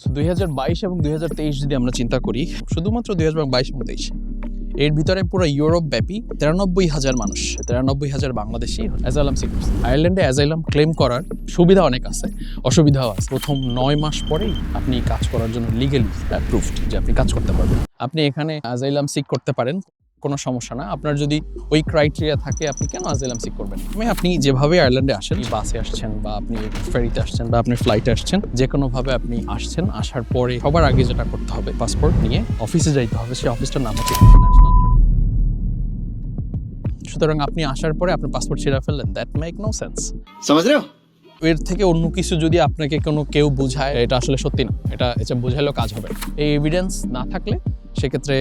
So দুই হাজার বাইশ এবং দুই হাজার তেইশ যদি আমরা চিন্তা করি, শুধুমাত্র দুই হাজার বাইশ এবং তেইশ, এর ভিতরে পুরো ইউরোপ ব্যাপী তিরানব্বই হাজার মানুষ, তিরানব্বই হাজার বাংলাদেশি অ্যাজাইলাম সিকার্স আয়ারল্যান্ডে অ্যাজাইলাম ক্লেম করার সুবিধা অনেক আছে, অসুবিধাও আছে। প্রথম নয় মাস পরেই আপনি কাজ করার জন্য লিগেলি প্রুফড যে আপনি কাজ করতে পারবেন। আপনি এখানে অ্যাজাইলাম সিক করতে পারেন। কোনো সমস্যা না। আপনার যদি ওই ক্রাইটেরিয়া থাকে আপনি কেন আজেলাম সিক করবেন মানে আপনি যেভাবে আয়ারল্যান্ডে আসেন বাসে আসছেন বা আপনি ফেরিতে আসছেন বা আপনি ফ্লাইটে আসছেন যে কোনোভাবে আপনি আসছেন আসার পরে সবার আগে যেটা করতে হবে পাসপোর্ট নিয়ে অফিসে যাইতে হবে। সেই অফিসটার নাম হচ্ছে সুতরাং আপনি আসার পরে আপনার পাসপোর্ট ছিঁড়া ফেললেন। দ্যাট মেক নো সেন্স সমাজ এর থেকে অন্য কিছু যদি আপনাকে কোনো কেউ বুঝায় এটা আসলে সত্যি না। এটা এটা বুঝাইলেও কাজ হবে। এই এভিডেন্স না থাকলে সেক্ষেত্রে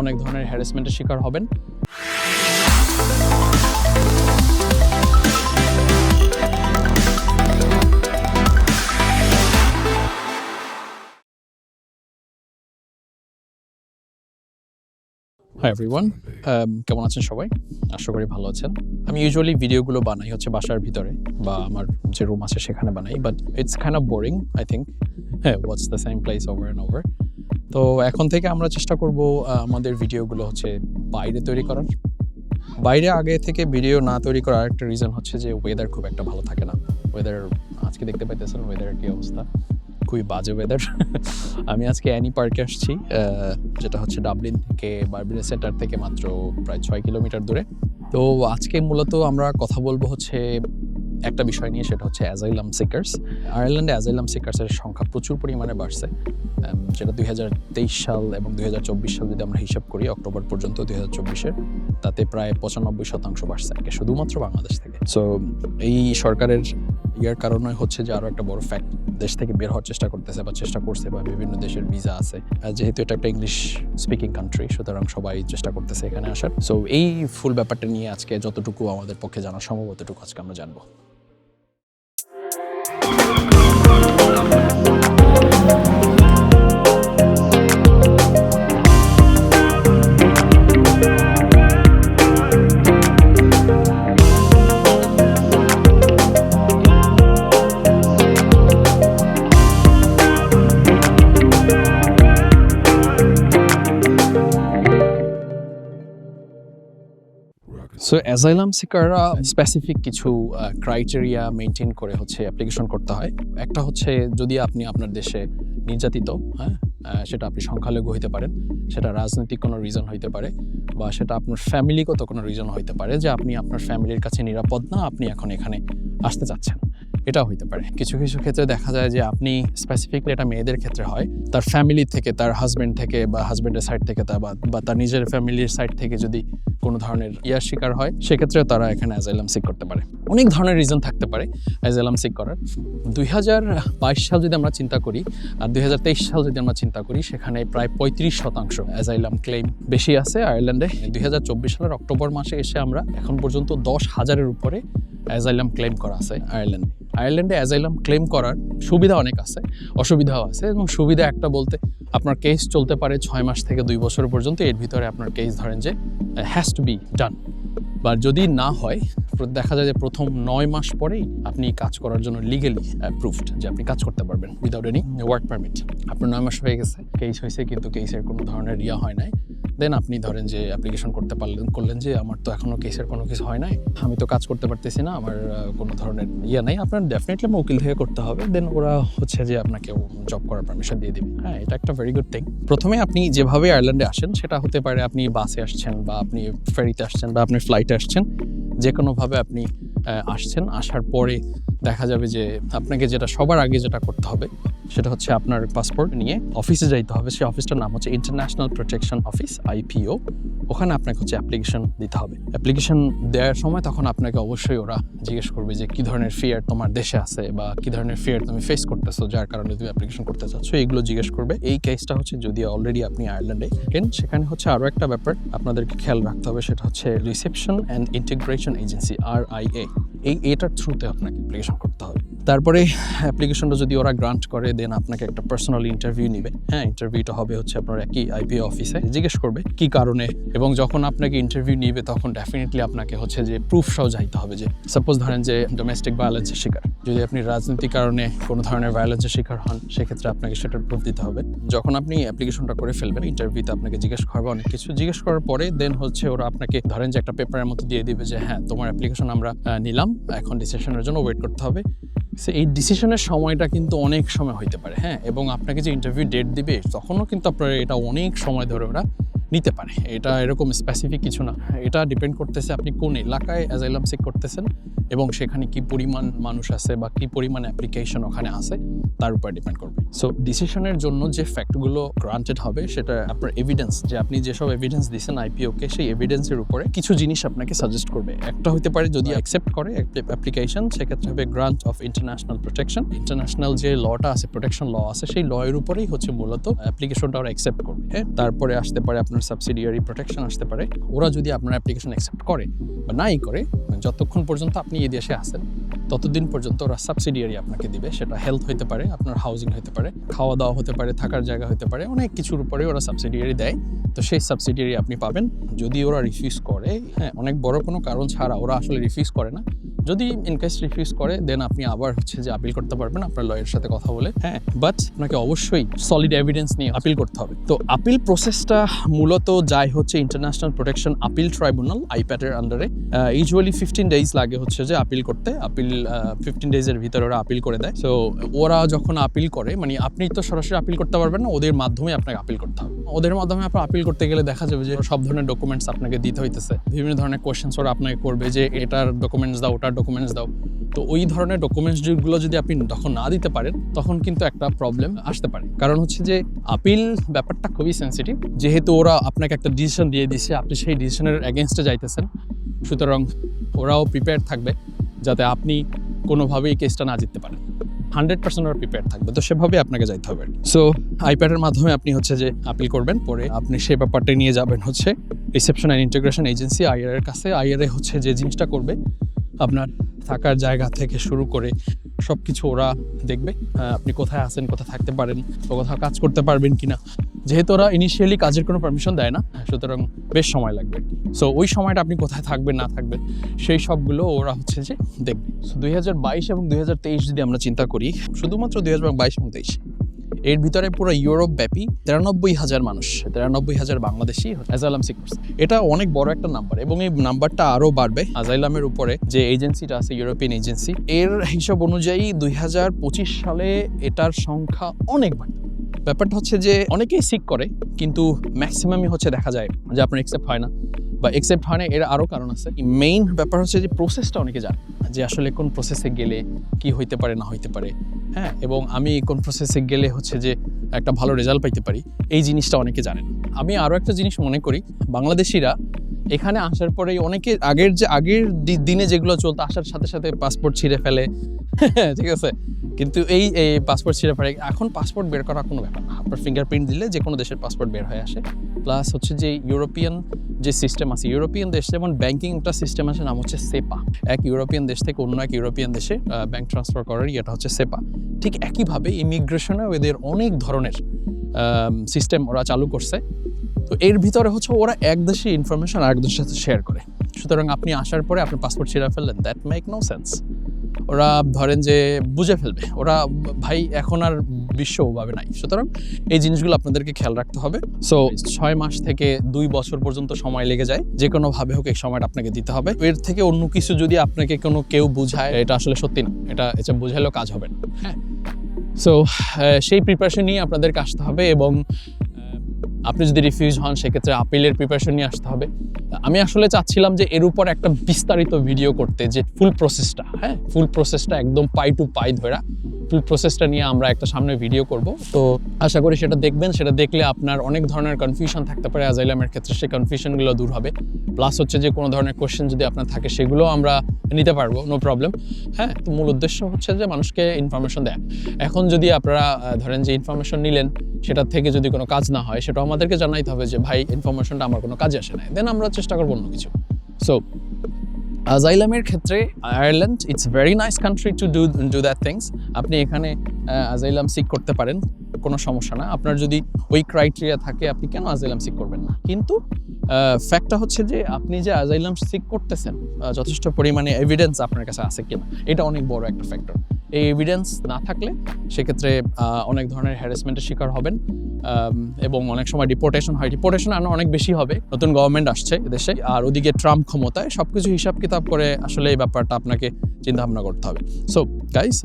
অনেক ধরনের হ্যারাসমেন্টের শিকার হবেন। হাই এভরিওয়ান Um, কেমন আছেন সবাই? আশা করি ভালো আছেন। আমি ইউজুয়ালি ভিডিওগুলো বানাই হচ্ছে বাসার ভিতরে বা আমার যে রুম আছে সেখানে বানাই but it's kind of boring I think হ্যাঁ what's the same place over and over তো এখন থেকে আমরা চেষ্টা করব আমাদের ভিডিওগুলো হচ্ছে বাইরে তৈরি করার। বাইরে আগে থেকে ভিডিও না তৈরি করার একটা রিজন হচ্ছে যে ওয়েদার খুব একটা ভালো থাকে না। ওয়েদার আজকে দেখতে পাইতেছেন ওয়েদারের কী অবস্থা? খুবই বাজে ওয়েদার আমি আজকে অ্যানি পার্কে আসছি যেটা হচ্ছে ডাবলিন থেকে বার্বিনে সেন্টার থেকে মাত্র প্রায় ছয় কিলোমিটার দূরে। তো আজকে মূলত আমরা কথা বলব হচ্ছে একটা বিষয় নিয়ে, সেটা হচ্ছে অ্যাজাইলাম সিকার্স আয়ারল্যান্ডে অ্যাজাইলাম সিকার্সের সংখ্যা প্রচুর পরিমাণে বাড়ছে। যেটা দুই সাল এবং দুই সাল যদি আমরা হিসাব করি, অক্টোবর পর্যন্ত দুই হাজার তাতে প্রায় পঁচানব্বই শতাংশ বাড়ছে। শুধুমাত্র বাংলাদেশ থেকে। সো এই সরকারের ইয়ার কারণে হচ্ছে যে আরও একটা বড় ফ্যাক্ট দেশ থেকে বের হওয়ার চেষ্টা করতেছে বা চেষ্টা করছে বা বিভিন্ন দেশের ভিসা আছে। যেহেতু এটা একটা ইংলিশ স্পিকিং কান্ট্রি সুতরাং সবাই চেষ্টা করতেছে এখানে আসার। সো এই ফুল ব্যাপারটা নিয়ে আজকে যতটুকু আমাদের পক্ষে জানা সম্ভব ততটুকু আজকে আমরা জানব। সো অ্যাজাইলাম সিকাররা স্পেসিফিক কিছু ক্রাইটেরিয়া মেনটেন করে হচ্ছে অ্যাপ্লিকেশন করতে হয়। একটা হচ্ছে যদি আপনি আপনার দেশে নির্যাতিত হ্যাঁ সেটা আপনি সংখ্যালঘু হইতে পারেন সেটা রাজনৈতিক কোনো রিজন হইতে পারে বা সেটা আপনার ফ্যামিলিগত কোনো রিজন হইতে পারে যে আপনি আপনার ফ্যামিলির কাছে নিরাপদ না আপনি এখন এখানে আসতে চাচ্ছেন। এটাও হইতে পারে। কিছু কিছু ক্ষেত্রে দেখা যায় যে আপনি স্পেসিফিকলি এটা মেয়েদের ক্ষেত্রে হয় তার ফ্যামিলি থেকে তার হাজব্যান্ড থেকে বা হাজব্যান্ডের সাইড থেকে তা বা তার নিজের ফ্যামিলির সাইড থেকে যদি কোনো ধরনের ইয়ার শিকার হয় সেক্ষেত্রেও তারা এখানে অ্যাজাইলাম সিক করতে পারে। অনেক ধরনের রিজন থাকতে পারে অ্যাজাইলাম সিক করার। দুই হাজার বাইশ সাল যদি আমরা চিন্তা করি, আর দুই তেইশ সাল যদি আমরা চিন্তা করি, সেখানে প্রায় পঁয়ত্রিশ শতাংশ অ্যাজাইলাম ক্লেম বেশি আছে আয়ারল্যান্ডে দুই হাজার চব্বিশ সালের অক্টোবর মাসে এসে আমরা এখন পর্যন্ত দশ হাজারের উপরে অ্যাজাইলাম ক্লেম করা আছে আয়ারল্যান্ডে আয়ারল্যান্ডে অ্যাজাইলাম ক্লেম করার সুবিধা অনেক আছে, অসুবিধাও আছে, এবং সুবিধা একটা বলতে, আপনার কেস চলতে পারে ছয় মাস থেকে দুই বছর পর্যন্ত, এর ভিতরে আপনার কেস ধরেন যে হ্যাজ টু বি ডান বা যদি না হয় দেখা যায় যে প্রথম নয় মাস পরেই আপনি কাজ করার জন্য লিগেলি অ্যাপ্রুভড যে আপনি কাজ করতে পারবেন উইদাউট এনি ওয়ার্ক পারমিট আপনার নয় মাস হয়ে গেছে কেস হয়েছে, কিন্তু কেসের কোনো ধরনের ইয়া হয় নাই। দেন আপনি ধরেন যে অ্যাপ্লিকেশন করতে পারলেন, করলেন যে আমার তো এখনও কেসের কোনো কিছু হয় নাই, আমি তো কাজ করতে পারতেছি না, আমার কোনো ধরনের ইয়ে নাই, আপনার ডেফিনেটলি আমার উকিল থেকে করতে হবে দেন ওরা হচ্ছে যে আপনাকে জব করার পারমিশন দিয়ে দিবে। হ্যাঁ এটা একটা ভেরি গুড থিং প্রথমে আপনি যেভাবে আয়ারল্যান্ডে আসেন, সেটা হতে পারে আপনি বাসে আসছেন বা আপনি ফেরিতে আসছেন বা আপনি ফ্লাইটে আসছেন যে কোনোভাবে আপনি আসছেন, আসার পরে দেখা যাবে যে আপনাকে যেটা সবার আগে যেটা করতে হবে সেটা হচ্ছে আপনার পাসপোর্ট নিয়ে অফিসে যাইতে হবে। সেই অফিসটার নাম হচ্ছে ইন্টারন্যাশনাল প্রোটেকশন অফিস আইপিও ওখানে আপনাকে হচ্ছে অ্যাপ্লিকেশন দিতে হবে। অ্যাপ্লিকেশন দেওয়ার সময় তখন আপনাকে অবশ্যই ওরা জিজ্ঞেস করবে যে, কী ধরনের ফিয়ার তোমার দেশে আছে বা কী ধরনের ফিয়ার তুমি ফেস করতেছো যার কারণে তুমি অ্যাপ্লিকেশন করতে চাচ্ছ? এইগুলো জিজ্ঞেস করবে। এই কেসটা হচ্ছে যদি অলরেডি আপনি আয়ারল্যান্ডে থাকেন সেখানে হচ্ছে আরও একটা ব্যাপার আপনাদেরকে খেয়াল রাখতে হবে, সেটা হচ্ছে reception and integration agency R I A এই, এটার থ্রুতে আপনাকে অ্যাপ্লিকেশন করতে হবে। তারপরে অ্যাপ্লিকেশনটা যদি ওরা গ্রান্ট করে দেন আপনাকে একটা পার্সোনাল ইন্টারভিউ নেবে। হ্যাঁ ইন্টারভিউটা হবে হচ্ছে আপনার একই আইপিএ অফিসে জিজ্ঞেস করবে কি কারণে, এবং যখন আপনাকে ইন্টারভিউ নিবে, তখন ডেফিনেটলি আপনাকে হচ্ছে যে প্রুফ সহ যাইতে হবে যে সাপোজ ধরেন যে ডোমেস্টিক ভায়োলেন্সের শিকার। যদি আপনি রাজনীতির কারণে কোনো ধরনের ভায়োলেন্সের শিকার হন, সেক্ষেত্রে আপনাকে সেটার প্রুফ দিতে হবে। যখন আপনি অ্যাপ্লিকেশনটা করে ফেলবেন ইন্টারভিউতে আপনাকে জিজ্ঞেস করবে অনেক কিছু। জিজ্ঞেস করার পরে দেন হচ্ছে ওরা আপনাকে ধরেন যে একটা পেপারের মতো দিয়ে দিবে যে হ্যাঁ তোমার অ্যাপ্লিকেশন আমরা নিলাম। এখন ডিসিশনের জন্য ওয়েট করতে হবে। এই ডিসিশনের সময়টা কিন্তু অনেক সময় হইতে পারে হ্যাঁ? এবং আপনাকে যে ইন্টারভিউ ডেট দিবে, তখনও কিন্তু আপনার এটা অনেক সময় ধরে ওরা নিতে পারে। এটা এরকম স্পেসিফিক কিছু না। এটা ডিপেন্ড করতেছে আপনি কোন এলাকায় অ্যাজাইলাম সিক করতেছেন এবং সেখানে কি পরিমাণ মানুষ আছে বা কি পরিমাণ অ্যাপ্লিকেশন ওখানে আছে, তার উপর ডিপেন্ড করবে। সো ডিসিশনের জন্য যে ফ্যাক্টগুলো গ্রান্টেড হবে, সেটা আপনার এভিডেন্স যে আপনি যেসব এভিডেন্স দিচ্ছেন আইপিওকে সেই এভিডেন্সের উপরে কিছু জিনিস আপনাকে সাজেস্ট করবে। একটা হতে পারে যদি অ্যাকসেপ্ট করে অ্যাপ্লিকেশন সেক্ষেত্রে হবে grant of international protection international যে লটা আছে প্রোটেকশন ল আছে, সেই ল এর উপরেই হচ্ছে মূলত অ্যাপ্লিকেশনটা ওরা অ্যাকসেপ্ট করবে। হ্যাঁ তারপরে আসতে পারে আপনার সাবসিডিয়ারি প্রোটেকশন আসতে পারে। ওরা যদি আপনার অ্যাপ্লিকেশন অ্যাকসেপ্ট করে বা নাই করে যতক্ষণ পর্যন্ত আপনি এই দেশে আসেন ততদিন পর্যন্ত ওরা সাবসিডিয়ারি আপনাকে দিবে। সেটা হেলথ হতে পারে, আপনার হাউজিং হতে পারে খাওয়া দাওয়া হতে পারে, থাকার জায়গা হতে পারে, অনেক কিছুর উপরে ওরা সাবসিডিয়ারি দেয়। তো সেই সাবসিডিয়ারি আপনি পাবেন। যদি ওরা রিফিউজ করে হ্যাঁ অনেক বড় কোনো কারণ ছাড়া ওরা আসলে রিফিউজ করে না। যদি ইনকেস রিফিউজ করে দেন আপনি আবার হচ্ছে যে আপিল করতে পারবেন আপনার লয়ের সাথে কথা বলে। হ্যাঁ বাট আপনাকে অবশ্যই সলিড এভিডেন্স নিয়ে আপিল করতে হবে। তো আপিল প্রসেসটা মূলত যায় হচ্ছে ইন্টারন্যাশনাল প্রোটেকশন আপিল ট্রাইব্যুনাল আইপ্যাডের আন্ডারে ইউজুয়ালি ফিফটিন ডেজ লাগে হচ্ছে যে আপিল করতে। আপিল ফিফটিন ডেজের ভিতরে ওরা আপিল করে দেয়। সো ওরা যখন আপিল করে মানে আপনি তো সরাসরি আপিল করতে পারবেন না, ওদের মাধ্যমে আপনাকে আপিল করতে হবে। ওদের মাধ্যমে আপনার আপিল করতে গেলে দেখা যাবে যে সব ধরনের ডকুমেন্টস আপনাকে দিতে হইতেছে। বিভিন্ন ধরনের কোয়েশ্চেন্স ওরা আপনাকে করবে যে এটার ডকুমেন্টস দাও, ওটার ডকুমেন্টস দাও। তো ওই ধরনের ডকুমেন্টস যেগুলো যদি আপনি তখন না দিতে পারেন, তখন কিন্তু একটা প্রবলেম আসতে পারে। কারণ হচ্ছে যে আপিল ব্যাপারটা খুবই সেন্সিটিভ যেহেতু ওরা আপনাকে একটা ডিসিশন দিয়ে দিছে আপনি সেই ডিসিশনের অ্যাগেনস্টে যাইতেছেন। সুতরাং ওরাও প্রিপেয়ার থাকবে, যাতে আপনি কোনোভাবেই কেসটা না জিততে পারেন। হান্ড্রেড পার্সেন্ট ওরা প্রিপেয়ার থাকবে। তো সেভাবে আপনাকে যাইতে হবে। সো আইপ্যাডের মাধ্যমে আপনি হচ্ছে যে আপিল করবেন, পরে আপনি সেই ব্যাপারটা নিয়ে যাবেন হচ্ছে reception and integration agency IR এর কাছে। আইআরএ হচ্ছে যে জিনিসটা করবে আপনার থাকার জায়গা থেকে শুরু করে সব কিছু ওরা দেখবে আপনি কোথায় আছেন, কোথায় থাকতে পারেন বা কোথাও কাজ করতে পারবেন কিনা। যেহেতু ওরা ইনিশিয়ালি কাজের কোনো পারমিশন দেয় না সুতরাং বেশ সময় লাগবে সো ওই সময়টা আপনি কোথায় থাকবেন, না থাকবেন, সেই সবগুলো ওরা হচ্ছে যে দেখবে। সো দুই হাজার বাইশ এবং দুই হাজার তেইশ যদি আমরা চিন্তা করি, শুধুমাত্র দুই হাজার বাইশ এবং তেইশ এর ভিতরে পুরো ইউরোপ ব্যাপী তিরানব্বই হাজার মানুষ, তিরানব্বই হাজার বাংলাদেশি অ্যাজাইলাম সিকার্স এটা অনেক বড় একটা নাম্বার এবং এই নাম্বারটা আরও বাড়বে আজাইলামের উপরে যে এজেন্সিটা আছে ইউরোপিয়ান এজেন্সি এর হিসাব অনুযায়ী দুই হাজার পঁচিশ সালে এটার সংখ্যা অনেক বাড়বে। ব্যাপারটা হচ্ছে যে অনেকেই সিক করে, কিন্তু ম্যাক্সিমামই হচ্ছে দেখা যায় যে আপনার এক্সেপ্ট হয় না। বা একসেপ্ট হয় না এর আরও কারণ আছে। মেইন ব্যাপার হচ্ছে যে প্রসেসটা অনেকে জানে যে আসলে কোন প্রসেসে গেলে কি হইতে পারে, না হইতে পারে। হ্যাঁ এবং আমি কোন প্রসেসে গেলে হচ্ছে যে একটা ভালো রেজাল্ট পাইতে পারি, এই জিনিসটা অনেকে জানেন আমি আরও একটা জিনিস মনে করি, বাংলাদেশিরা এখানে আসার পরে অনেকে আগের যে, আগের দিনে যেগুলো চলতো, আসার সাথে সাথে পাসপোর্ট ছিঁড়ে ফেলে। ঠিক আছে? কিন্তু এই এই পাসপোর্ট ছিঁড়ে ফেলে, এখন পাসপোর্ট বের করা কোনো ব্যাপার না। আপনার ফিঙ্গারপ্রিন্ট দিলে যে কোনো দেশের পাসপোর্ট বের হয়ে আসে। প্লাস হচ্ছে যে ইউরোপিয়ান যে সিস্টেম আছে, ইউরোপিয়ান দেশ যেমন ব্যাংকিং একটা সিস্টেম আছে, নাম হচ্ছে সেপা এক ইউরোপিয়ান দেশ থেকে অন্য এক ইউরোপিয়ান দেশে ব্যাংক ট্রান্সফার করার এটা হচ্ছে সেপা ঠিক একইভাবে ইমিগ্রেশনেও এদের অনেক ধরনের সিস্টেম ওরা চালু করছে। তো এর ভিতরে হচ্ছে ওরা এক দেশে ইনফরমেশন আরেক দেশের সাথে শেয়ার করে। সুতরাং আপনি আসার পরে আপনার পাসপোর্ট ছিঁড়ে ফেললেন দ্যাট মেক নো সেন্স ওরা ধরেন যে বুঝে ফেলবে। ওরা, ভাই, এখন আর বিশ্ব ওভাবে নাই। সুতরাং এই জিনিসগুলো আপনাদেরকে খেয়াল রাখতে হবে। সো ছয় মাস থেকে দুই বছর পর্যন্ত সময় লেগে যায়। যে কোনোভাবে হোক এই সময়টা আপনাকে দিতে হবে। এর থেকে অন্য কিছু যদি আপনাকে কোনো কেউ বুঝায়, এটা আসলে সত্যি না। এটা এটা বুঝাইলেও কাজ হবে না। হ্যাঁ। সো সেই প্রিপারেশন নিয়ে আপনাদেরকে আসতে হবে এবং আপনি যদি রিফিউজ হন, সেক্ষেত্রে আপিলের প্রিপারেশন নিয়ে আসতে হবে। আমি আসলে চাচ্ছিলাম যে এর উপর একটা বিস্তারিত ভিডিও করতে, যে ফুল প্রসেসটা হ্যাঁ? ফুল প্রসেসটা একদম পাই টু পাই ধরা। ফুল প্রসেসটা নিয়ে আমরা একটা সামনে ভিডিও করব। তো আশা করি সেটা দেখবেন। সেটা দেখলে আপনার অনেক ধরনের কনফিউশন থাকতে পারে অ্যাজাইলামের ক্ষেত্রে। সেই কনফিউশনগুলো দূর হবে। প্লাস হচ্ছে যে কোনো ধরনের কোশ্চেন যদি আপনার থাকে, সেগুলো আমরা নিতে পারব নো প্রবলেম হ্যাঁ? তো মূল উদ্দেশ্য হচ্ছে যে মানুষকে ইনফরমেশন দেয়। এখন যদি আপনারা ধরেন যে ইনফরমেশন নিলেন, সেটার থেকে যদি কোনো কাজ না হয় সেটা আমাদেরকে জানাইতে হবে যে, ভাই ইনফরমেশনটা আমার কোনো কাজে আসে না দেন আমরা চেষ্টা করব অন্য কিছু। সো আজাইলামের ক্ষেত্রে Ireland it's very nice country to do do that things আপনি এখানে আজাইলাম সিক করতে পারেন, কোনো সমস্যা না। আপনার যদি ওই ক্রাইটেরিয়া থাকে, আপনি কেন আজাইলাম সিক করবেন না? কিন্তু ফ্যাক্টটা হচ্ছে যে, আপনি যে আজাইলাম সিক করতেছেন যথেষ্ট পরিমাণে এভিডেন্স আপনার কাছে আছে কিনা, এটা অনেক বড় একটা ফ্যাক্টর এই এভিডেন্স না থাকলে সেক্ষেত্রে অনেক ধরনের হ্যারাসমেন্টের শিকার হবেন। এবং অনেক সময় ডিপোর্টেশন হয়। ডিপোর্টেশন আরও অনেক বেশি হবে। নতুন গভর্নমেন্ট আসছে দেশে আর ওদিকে ট্রাম্প ক্ষমতায় সব কিছু হিসাব কিতাব করে আসলে এই ব্যাপারটা আপনাকে চিন্তা ভাবনা করতে হবে। সো গাইস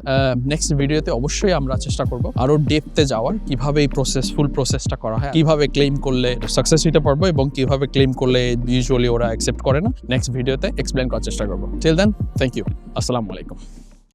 নেক্সট ভিডিওতে অবশ্যই আমরা চেষ্টা করব আরও ডেপতে যাওয়ার, কীভাবে এই প্রসেস ফুল প্রসেসটা করা হয়, কীভাবে ক্লেম করলে সাকসেস হতে পারব এবং কীভাবে ক্লেম করলে ইউজুয়ালি ওরা অ্যাকসেপ্ট করে না। নেক্সট ভিডিওতে এক্সপ্লেন করার চেষ্টা করব। টিল দেন থ্যাংক ইউ আসসালামু আলাইকুম